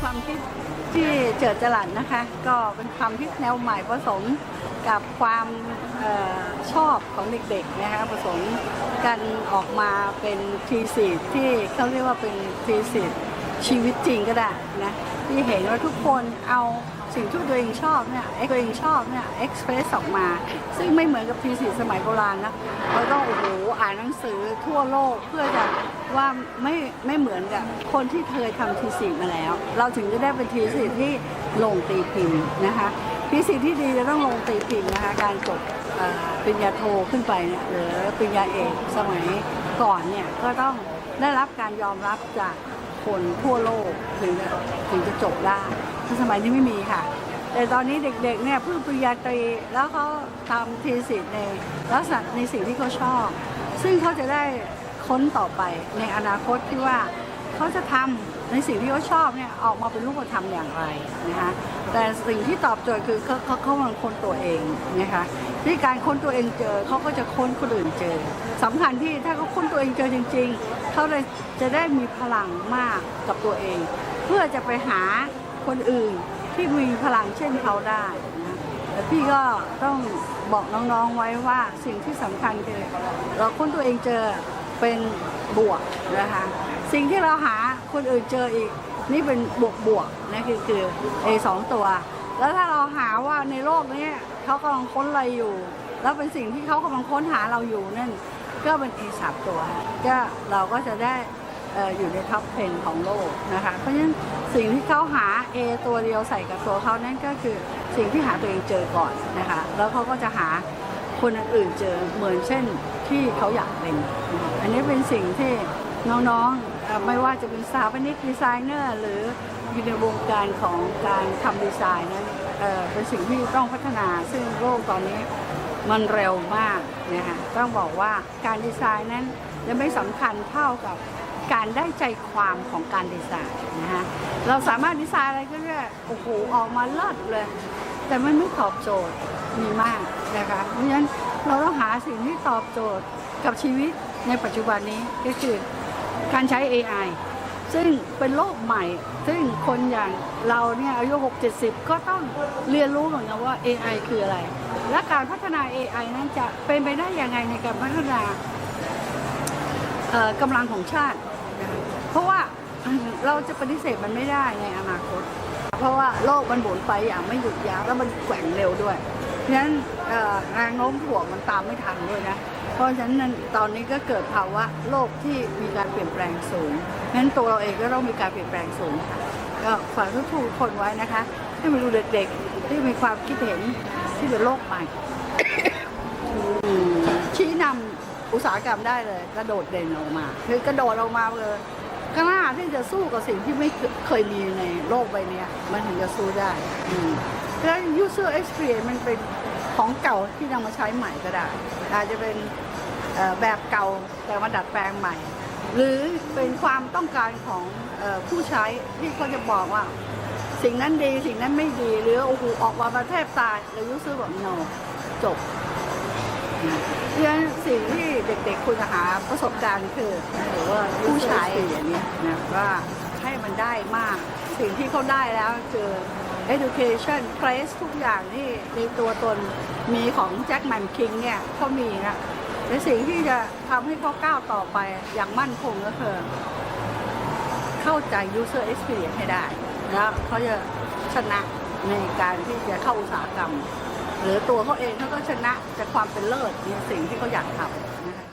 ความคิดที่เจิดจรัสนะคะ ก็เป็นความคิดแนวใหม่ผสมกับความออชอบของเด็กๆนะคะผสมกันออกมาเป็นทีสีที่เขาเรียกว่าเป็นทีสี ชีวิตจริงก็ได้นะที่เห็นว่าทุกคนเอาสิ่งที่ตัวเองชอบเนี่ยเอ็กตัวเองชอบเนี่ยเอ็กเพรสออกมา ซึ่งไม่เหมือนกับทีสีสมัยโบราณนะเราต้องโอ้โหอ่านหนังสือทั่วโลกเพื่อจะว่าไม่ไม่เหมือนกับคนที่เคยทำทีสีมาแล้ว เราถึงจะได้เป็นทีสีที่ลงตีพิมพ์นะคะทีสีที่ดีจะต้องลงตีพิมพ์นะคะการจบปริญญาโทขึ้นไปเนี่ยหรือปริญญาเอกสมัยก่อนเนี่ยก็ต้องได้รับการยอมรับจาก คนทั่วโลกถึงจะถึงจะจบได้ถ้าสมัยนี้ไม่มีค่ะ แต่ตอนนี้เด็กๆเนี่ยพึ่งปริญญาตรีแล้วเขาทำทีสิทธิ์ในลักษณะในสิ่งที่เขาชอบ ซึ่งเขาจะได้ค้นต่อไปในอนาคตที่ว่า เขาจะทำในสิ่งที่เขาชอบเนี่ยออกมาเป็นรูปธรรมอย่างไรนะคะแต่สิ่งที่ตอบโจทย์คือเขาเขาเขากำลังค้นตัวเองนะคะที่การค้นตัวเองเจอเขาก็จะค้นคนอื่นเจอสำคัญที่ถ้าเขาค้นตัวเองเจอจริง ๆเขาเลยจะได้มีพลังมากกับตัวเอง เพื่อจะไปหาคนอื่นที่มีพลังเช่นเขาได้นะแต่พี่ก็ต้องบอกน้องๆไว้ว่าสิ่งที่สำคัญคือเราค้นตัวเองเจอเป็นบวกนะคะ สิ่งที่เราหาคนอื่นเจออีก นี่เป็นบวกบวกนะคือคือไอ้สองตัว แล้วถ้าเราหาว่าในโลกนี้เขากำลังค้นอะไรอยู่ แล้วเป็นสิ่งที่เขากำลังค้นหาเราอยู่นั่นก็เป็น A สามตัวก็เราก็จะได้อยู่ในท็อป 10 ของโลกนะคะ เพราะฉะนั้นสิ่งที่เขาหา A ตัวเดียวใส่กับตัวเขานั่นก็คือสิ่งที่หาตัวเองเจอก่อนนะคะ แล้วเขาก็จะหาคนอื่นๆเจอเหมือนเช่นที่เขาอยากเป็นนอันนี้เป็นสิ่งที่ น้องๆ ไม่ว่าจะเป็นสถาปนิกดีไซเนอร์ หรืออยู่ในวงการของการทำดีไซน์นั้นเเป็นสิ่งที่ต้องพัฒนาซึ่งโลกตอนนี้มันเร็วมากนะคะต้องบอกว่าการดีไซน์นั้นยังไม่สำคัญเท่ากับการได้ใจความของการดีไซน์นะคะเราสามารถดีไซน์อะไรก็ได้โอ้โหออกมาเลิศเลย แต่มันไม่ตอบโจทย์มีมากนะคะเพราะฉะนั้นเราต้องหาสิ่งที่ตอบโจทย์กับชีวิตในปัจจุบันนี้ก็คือ การใช้ AI ซึ่งเป็นโลกใหม่ ซึ่งคนอย่างเราเนี่ยอายุ 6-70 ก็ต้องเรียนรู้เหมือนกันว่า AI คืออะไร และการพัฒนา AI นั้นจะเป็นไปได้ยังไงในการพัฒนากำลังของชาติ เพราะว่าเราจะปฏิเสธมันไม่ได้ในอนาคต เพราะว่าโลกมันหมุนไปอย่างไม่หยุดยั้งแล้วมันแกว่งเร็วด้วย ฉะนั้นแรงโน้มถ่วงมันตามไม่ทันด้วยนะ เพราะฉะนั้นตอนนี้ก็เกิดภาวะโลกที่มีการเปลี่ยนแปลงสูงฉะนั้นตัวเราเองก็ต้องมีการเปลี่ยนแปลงสูงค่ะก็ฝากทุกๆคนไว้นะคะให้มาดูเด็กๆ ที่มีความคิดเห็นที่เป็นโลกใหม่ชี้นำอุตสาหกรรมได้เลยกระโดดเด่นออกมา คือกระโดดออกมาเลยกล้าที่จะสู้กับสิ่งที่ไม่เคยมีในโลกใบนี้มันถึงจะสู้ได้อื แล้ว user experience มันเป็นของเก่าที่นำมาใช้ใหม่ก็ได้ อาจจะเป็นแบบเก่าแต่มาดัดแปลงใหม่ หรือเป็นความต้องการของอผู้ใช้ที่เขาจะบอกว่า สิ่งนั้นดีสิ่งนั้นไม่ดี หรือโอ้โหออกมาประเทศตายแล้ว user บอก no จบเพราะฉะนั้นสิ่งที่เด็กๆควรจะหาประสบการณ์คือหรือว่าผู้ใช้อย่างนี้นะว่าให้มันได้มาก สิ่งที่เขาได้แล้วคือ education place ทุกอย่างที่ในตัวตนมีของแจ็คแมนคิงเนี่ยเขามีนะแต่สิ่งที่จะทำให้เขาก้าวต่อไปอย่างมั่นคงก็คือเข้าใจ user experience ให้ได้ แล้วเขาจะชนะในการที่จะเข้าอุตสาหกรรม หรือตัวเขาเองเขาก็ชนะจากความเป็นเลิศในสิ่งที่เขาอยากทำนะคะ